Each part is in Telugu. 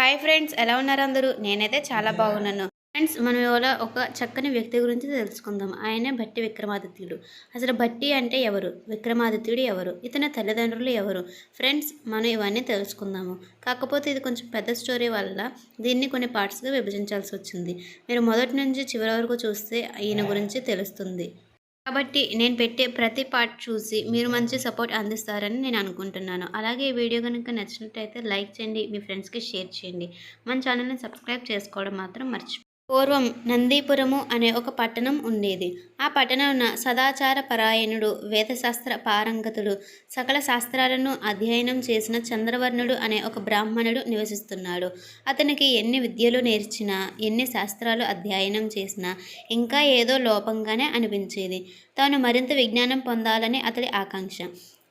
హాయ్ ఫ్రెండ్స్ ఎలా ఉన్నారు అందరూ? నేనైతే చాలా బాగున్నాను. ఫ్రెండ్స్ మనం ఇవాళ ఒక చక్కని వ్యక్తి గురించి తెలుసుకుందాం. ఆయన భట్టి విక్రమాదిత్యుడు. అసలు భట్టి అంటే ఎవరు? విక్రమాదిత్యుడు ఎవరు? ఇతని తల్లిదండ్రులు ఎవరు? ఫ్రెండ్స్ మనం ఇవన్నీ తెలుసుకుందాము. కాకపోతే ఇది కొంచెం పెద్ద స్టోరీ వల్ల దీన్ని కొన్ని పార్ట్స్గా విభజించాల్సి వచ్చింది. మీరు మొదటి నుంచి చివరి వరకు చూస్తే ఈయన గురించి తెలుస్తుంది. కాబట్టి నేను పెట్టే ప్రతి పార్ట్ చూసి మీరు మంచి సపోర్ట్ అందిస్తారని నేను అనుకుంటున్నాను. అలాగే ఈ వీడియో కనుక నచ్చినట్టయితే లైక్ చేయండి మీ ఫ్రెండ్స్కి షేర్ చేయండి. మన ఛానల్ని సబ్స్క్రైబ్ చేసుకోవడం మాత్రం మర్చిపో పూర్వం నందీపురము అనే ఒక పట్టణం ఉండేది. ఆ పట్టణమున సదాచార పరాయణుడు వేదశాస్త్ర పారంగతుడు సకల శాస్త్రాలను అధ్యయనం చేసిన చంద్రవర్ణుడు అనే ఒక బ్రాహ్మణుడు నివసిస్తున్నాడు. అతనికి ఎన్ని విద్యలు నేర్చినా ఎన్ని శాస్త్రాలు అధ్యయనం చేసినా ఇంకా ఏదో లోపంగానే అనిపించేది. తాను మరింత విజ్ఞానం పొందాలని అతడి ఆకాంక్ష.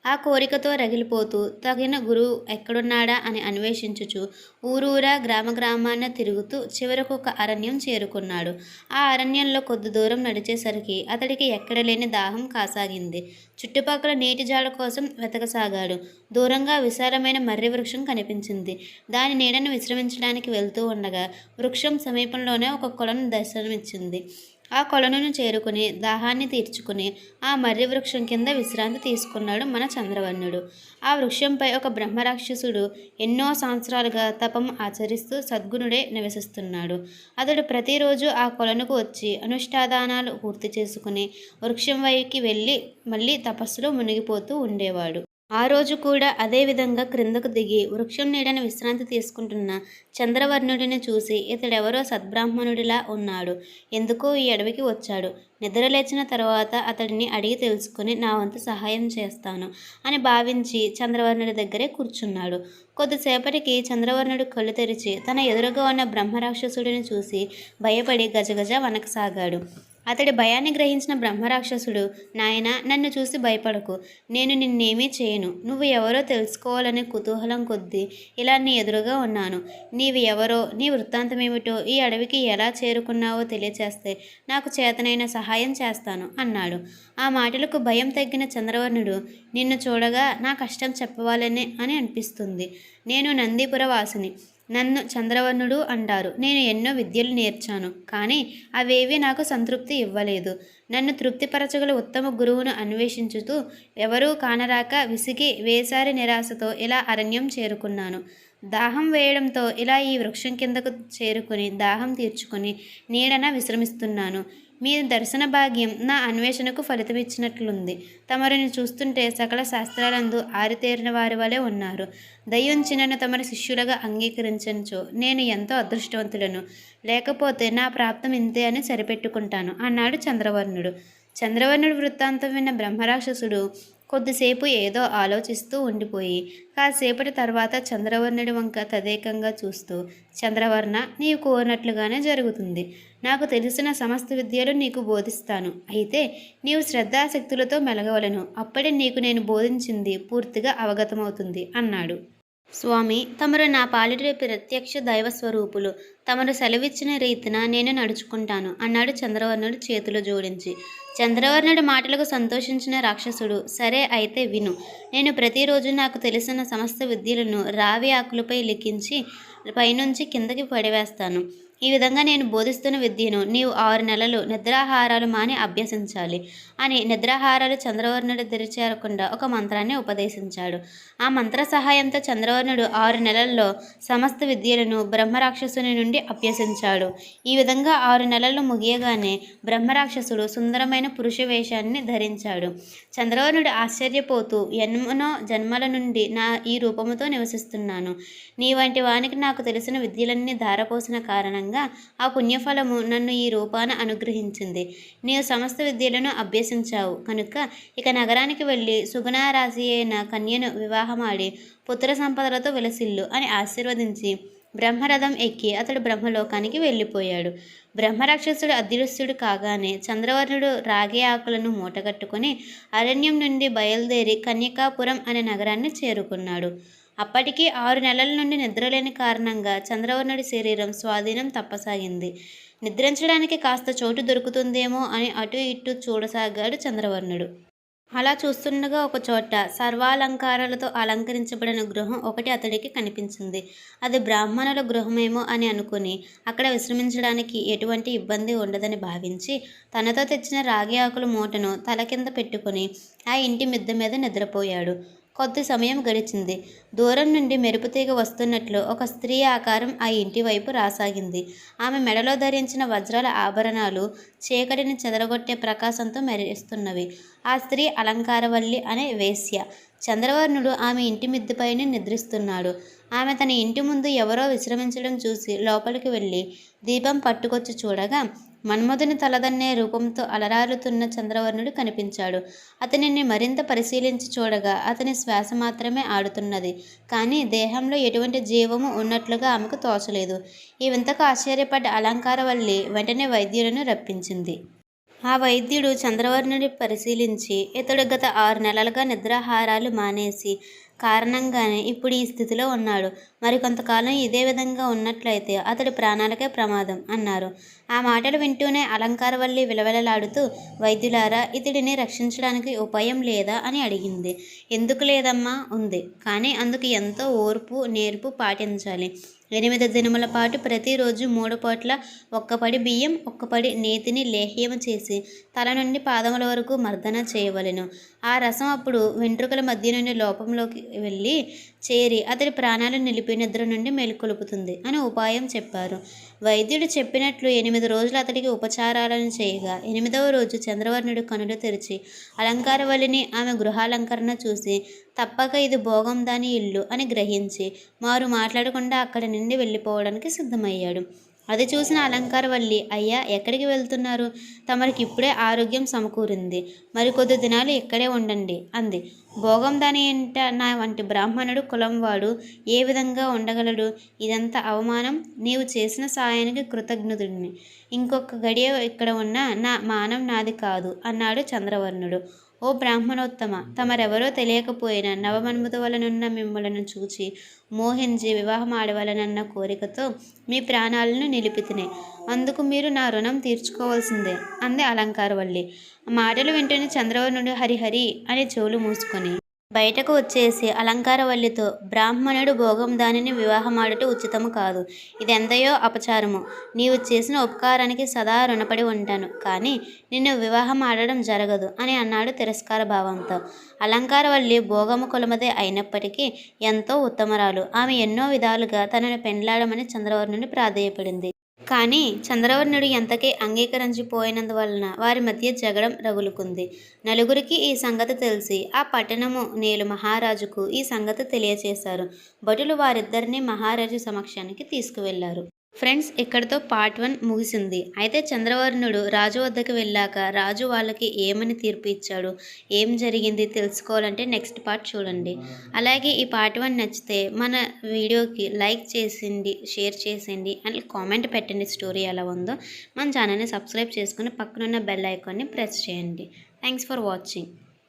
ఆ కోరికతో రగిలిపోతూ తగిన గురువు ఎక్కడున్నాడా అని అన్వేషించుచు ఊరూరా గ్రామ గ్రామాన తిరుగుతూ చివరకు ఒక అరణ్యం చేరుకున్నాడు. ఆ అరణ్యంలో కొద్ది దూరం నడిచేసరికి అతడికి ఎక్కడ లేని దాహం కాసాగింది. చుట్టుపక్కల నీటి జాడ కోసం వెతకసాగాడు. దూరంగా విశాలమైన మర్రి వృక్షం కనిపించింది. దాని నీడను విశ్రమించడానికి వెళ్తూ ఉండగా వృక్షం సమీపంలోనే ఒక కొలను దర్శనమిచ్చింది. ఆ కొలనును చేరుకుని దాహాన్ని తీర్చుకుని ఆ మర్రి వృక్షం కింద విశ్రాంతి తీసుకున్నాడు మన చంద్రవర్ణుడు. ఆ వృక్షంపై ఒక బ్రహ్మరాక్షసుడు ఎన్నో సంవత్సరాలుగా తపం ఆచరిస్తూ సద్గుణుడే నివసిస్తున్నాడు. అతడు ప్రతిరోజు ఆ కొలనుకు వచ్చి అనుష్ఠాదానాలు పూర్తి చేసుకుని వృక్షం వైపుకి వెళ్ళి మళ్ళీ తపస్సులో మునిగిపోతూ ఉండేవాడు. ఆ రోజు కూడా అదే విధంగా క్రిందకు దిగి వృక్షం నీడని విశ్రాంతి తీసుకుంటున్న చంద్రవర్ణుడిని చూసి ఇతడెవరో సద్బ్రాహ్మణుడిలా ఉన్నాడు. ఎందుకో ఈ అడవికి వచ్చాడు. నిద్రలేచిన తర్వాత అతడిని అడిగి తెలుసుకుని నా వంతు సహాయం చేస్తాను అని భావించి చంద్రవర్ణుడి దగ్గరే కూర్చున్నాడు. కొద్దిసేపటికి చంద్రవర్ణుడు కళ్ళు తెరిచి తన ఎదురుగా ఉన్న బ్రహ్మరాక్షసుడిని చూసి భయపడి గజగజ వనకసాగాడు. అతడి భయాన్ని గ్రహించిన బ్రహ్మరాక్షసుడు నాయన నన్ను చూసి భయపడకు. నేను నిన్నేమీ చేయను. నువ్వు ఎవరో తెలుసుకోవాలనే కుతూహలం కొద్దీ ఇలా నీ ఎదురుగా ఉన్నాను. నీవు ఎవరో నీ వృత్తాంతమేమిటో ఈ అడవికి ఎలా చేరుకున్నావో తెలియచేస్తే నాకు చేతనైన సహాయం చేస్తాను అన్నాడు. ఆ మాటలకు భయం తగ్గిన చంద్రవర్ణుడు నిన్ను చూడగా నా కష్టం చెప్పవాలనే అని అనిపిస్తుంది. నేను నందీపుర వాసిని. నన్ను చంద్రవర్ణుడు అంటారు. నేను ఎన్నో విద్యలు నేర్చాను కానీ అవేవి నాకు సంతృప్తి ఇవ్వలేదు. నన్ను తృప్తిపరచగల ఉత్తమ గురువును అన్వేషించుతూ ఎవరూ కానరాక విసిగి వేసారి నిరాశతో ఇలా అరణ్యం చేరుకున్నాను. దాహం వేయడంతో ఇలా ఈ వృక్షం కిందకు చేరుకుని దాహం తీర్చుకొని నీడన విశ్రమిస్తున్నాను. మీ దర్శన భాగ్యం నా అన్వేషణకు ఫలితమిచ్చినట్లుంది తమరిని చూస్తుంటే సకల శాస్త్రాలందు ఆరితేరిన వారి వలె ఉన్నారు. దయ్యుంచినను తమరి శిష్యులుగా అంగీకరించనుచో నేను ఎంతో అదృష్టవంతులను. లేకపోతే నా ప్రాప్తం ఇంతే అని సరిపెట్టుకుంటాను అన్నాడు చంద్రవర్ణుడు. చంద్రవర్ణుడు వృత్తాంతం విన్న బ్రహ్మరాక్షసుడు కొద్దిసేపు ఏదో ఆలోచిస్తూ ఉండిపోయి కాసేపటి తర్వాత చంద్రవర్ణుడి వంక తదేకంగా చూస్తూ చంద్రవర్ణ నీవు కోరినట్లుగానే జరుగుతుంది. నాకు తెలిసిన సమస్త విద్యలు నీకు బోధిస్తాను. అయితే నీవు శ్రద్ధాశక్తులతో మెలగవలను. అప్పుడే నీకు నేను బోధించింది పూర్తిగా అవగతమవుతుంది అన్నాడు. స్వామి తమరు నా పాలిటి ప్రత్యక్ష దైవ స్వరూపులు తమరు సెలవిచ్చిన రీతిన నేను నడుచుకుంటాను అన్నాడు చంద్రవర్ణుడు చేతులు జోడించి. చంద్రవర్ణుడి మాటలకు సంతోషించిన రాక్షసుడు సరే అయితే విను. నేను ప్రతిరోజు నాకు తెలిసిన సమస్త విద్యలను రావి ఆకులపై లిఖించి పైనుంచి కిందకి పడివేస్తాను. ఈ విధంగా నేను బోధిస్తున్న విద్యను నీవు ఆరు నెలలు నిద్రాహారాలు మాని అభ్యసించాలి అని నిద్రాహారాలు చంద్రవర్ణుడు తెరిచేరకుండా ఒక మంత్రాన్ని ఉపదేశించాడు. ఆ మంత్ర సహాయంతో చంద్రవర్ణుడు ఆరు నెలల్లో సమస్త విద్యలను బ్రహ్మరాక్షసుని నుండి అభ్యసించాడు. ఈ విధంగా ఆరు నెలలు ముగియగానే బ్రహ్మరాక్షసుడు సుందరమైన పురుష వేషాన్ని ధరించాడు. చంద్రవర్ణుడు ఆశ్చర్యపోతూ ఎన్నో జన్మల నుండి నా ఈ రూపముతో నివసిస్తున్నాను. నీ వంటి వానికి నాకు తెలిసిన విద్యలన్నీ ధారపోసిన కారణంగా ఆ పుణ్యఫలము నన్ను ఈ రూపాన అనుగ్రహించింది. నీవు సమస్త విద్యలను అభ్యసించావు. కనుక ఇక నగరానికి వెళ్ళి సుగుణారాశి అయిన కన్యను వివాహమాడి పుత్ర సంపదలతో విలసిల్లు అని ఆశీర్వదించి బ్రహ్మరథం ఎక్కి అతడు బ్రహ్మలోకానికి వెళ్ళిపోయాడు. బ్రహ్మరాక్షసుడు అదృశ్యుడు కాగానే చంద్రవర్ణుడు రాగి ఆకులను మూటగట్టుకుని అరణ్యం నుండి బయలుదేరి కన్యకాపురం అనే నగరాన్ని చేరుకున్నాడు. అప్పటికి ఆరు నెలల నుండి నిద్రలేని కారణంగా చంద్రవర్ణుడి శరీరం స్వాధీనం తప్పసాగింది. నిద్రించడానికి కాస్త చోటు దొరుకుతుందేమో అని అటు ఇటు చూడసాగాడు చంద్రవర్ణుడు. అలా చూస్తుండగా ఒక చోట సర్వాలంకారాలతో అలంకరించబడిన గృహం ఒకటి అతడికి కనిపించింది. అది బ్రాహ్మణుల గృహమేమో అని అనుకుని అక్కడ విశ్రమించడానికి ఎటువంటి ఇబ్బంది ఉండదని భావించి తనతో తెచ్చిన రాగి ఆకుల మూటను తల కింద పెట్టుకుని ఆ ఇంటి మిద్దె మీద నిద్రపోయాడు. కొద్ది సమయం గడిచింది. దూరం నుండి మెరుపుతీగ వస్తున్నట్లు ఒక స్త్రీ ఆకారం ఆ ఇంటి వైపు రాసాగింది. ఆమె మెడలో ధరించిన వజ్రాల ఆభరణాలు చీకటిని చెదరగొట్టే ప్రకాశంతో మెరిస్తున్నవి. ఆ స్త్రీ అలంకారవల్లి అనే వేశ్య. చంద్రవర్ణుడు ఆమె ఇంటి మిద్దెపైనే నిద్రిస్తున్నాడు. ఆమె తన ఇంటి ముందు ఎవరో విశ్రమించడం చూసి లోపలికి వెళ్ళి దీపం పట్టుకొచ్చి చూడగా మన్మధుని తలదన్నే రూపంతో అలరారుతున్న చంద్రవర్ణుడు కనిపించాడు. అతనిని మరింత పరిశీలించి చూడగా అతని శ్వాస మాత్రమే ఆడుతున్నది. కానీ దేహంలో ఎటువంటి జీవము ఉన్నట్లుగా ఆమెకు తోచలేదు. ఈ వింతకు ఆశ్చర్యపడ్డ అలంకారవల్లి వెంటనే వైద్యులను రప్పించింది. ఆ వైద్యుడు చంద్రవర్ణుని పరిశీలించి ఇతడు గత ఆరు నెలలుగా నిద్రాహారాలు మానేసి కారణంగానే ఇప్పుడు ఈ స్థితిలో ఉన్నాడు. మరి కొంతకాలం ఇదే విధంగా ఉన్నట్లయితే అతడి ప్రాణాలకే ప్రమాదం అన్నారు. ఆ మాటలు వింటూనే అలంకారవల్లి విలవిలలాడుతూ వైద్యులారా ఇతడిని రక్షించడానికి ఉపాయం లేదా అని అడిగింది. ఎందుకు లేదమ్మా? ఉంది. కానీ అందుకు ఎంతో ఓర్పు నేర్పు పాటించాలి. ఎనిమిది దినముల పాటు ప్రతిరోజు మూడు పూట్ల ఒక్కపడి బియ్యం ఒక్కపడి నేతిని లేహ్యం చేసి తల నుండి పాదముల వరకు మర్దన చేయవలెను. ఆ రసం అప్పుడు వెంట్రుకల మధ్య నుండి లోపంలోకి వెళ్ళి చేరి అతడి ప్రాణాలు నిలిపి నిద్ర నుండి మేలుకొలుపుతుంది అని ఉపాయం చెప్పారు. వైద్యుడు చెప్పినట్లు ఎనిమిది రోజులు అతడికి ఉపచారాలను చేయగా ఎనిమిదవ రోజు చంద్రవర్ణుడు కనులు తెరిచి అలంకారవల్లిని ఆమె గృహాలంకరణ చూసి తప్పక ఇది భోగం దాని ఇల్లు అని గ్రహించి మారు మాట్లాడకుండా అక్కడి నుండి వెళ్ళిపోవడానికి సిద్ధమయ్యాడు. అది చూసిన అలంకారవల్లి అయ్యా ఎక్కడికి వెళ్తున్నారు? తమరికి ఇప్పుడే ఆరోగ్యం సమకూరింది. మరికొద్ది దినాలు ఇక్కడే ఉండండి అంది. భోగం దాని ఏంట? నా వంటి బ్రాహ్మణుడు కులం వాడు ఏ విధంగా ఉండగలడు? ఇదంతా అవమానం. నీవు చేసిన సాయానికి కృతజ్ఞుడిని. ఇంకొక గడియ ఇక్కడ ఉన్న నా మానం నాది కాదు అన్నాడు చంద్రవర్ణుడు. ఓ బ్రాహ్మణోత్తమ తమరెవరో తెలియకపోయినా నవమన్మత వలనున్న మిమ్మలను చూచి మోహించి వివాహం ఆడవలనన్న కోరికతో మీ ప్రాణాలను నిలిపితినే. అందుకు మీరు నా రుణం తీర్చుకోవాల్సిందే అంది అలంకారవల్లి. మాటలు వింటూనే చంద్రవర్ణుడు హరిహరి అని చెవులు మూసుకొని. బయటకు వచ్చేసి అలంకారవల్లితో బ్రాహ్మణుడు భోగం దానిని వివాహమాడుట ఉచితము కాదు. ఇదెంతయో అపచారము. నీవు చేసిన ఉపకారానికి సదా రుణపడి ఉంటాను. కానీ నిన్ను వివాహం ఆడడం జరగదు అని అన్నాడు తిరస్కార భావంతో. అలంకారవల్లి భోగము కులమదే అయినప్పటికీ ఎంతో ఉత్తమరాలు. ఆమె ఎన్నో విధాలుగా తనను పెండ్లాడమని చంద్రవర్ణుని ప్రాధేయపడింది. కానీ చంద్రవర్ణుడు ఎంతకీ అంగీకరించిపోయినందువలన వారి మధ్య జగడం రగులుకుంది. నలుగురికి ఈ సంగతి తెలిసి ఆ పట్టణము నేలు మహారాజుకు ఈ సంగతి తెలియచేశారు. భటులు వారిద్దరిని మహారాజు సమక్షానికి తీసుకువెళ్ళారు ఫ్రెండ్స్ ఇక్కడితో పార్ట్ వన్ ముగిసింది. అయితే చంద్రవర్ణుడు రాజు వద్దకు వెళ్ళాక రాజు వాళ్ళకి ఏమని తీర్పు ఇచ్చాడు? ఏం జరిగింది? తెలుసుకోవాలంటే నెక్స్ట్ పార్ట్ చూడండి. అలాగే ఈ పార్ట్ వన్ నచ్చితే మన వీడియోకి లైక్ చేసింది షేర్ చేసింది అండ్ కామెంట్ పెట్టండి స్టోరీ ఎలా ఉందో. మన ఛానల్ని సబ్స్క్రైబ్ చేసుకుని పక్కనున్న బెల్ ఐకాన్ని ప్రెస్ చేయండి. Thanks for watching.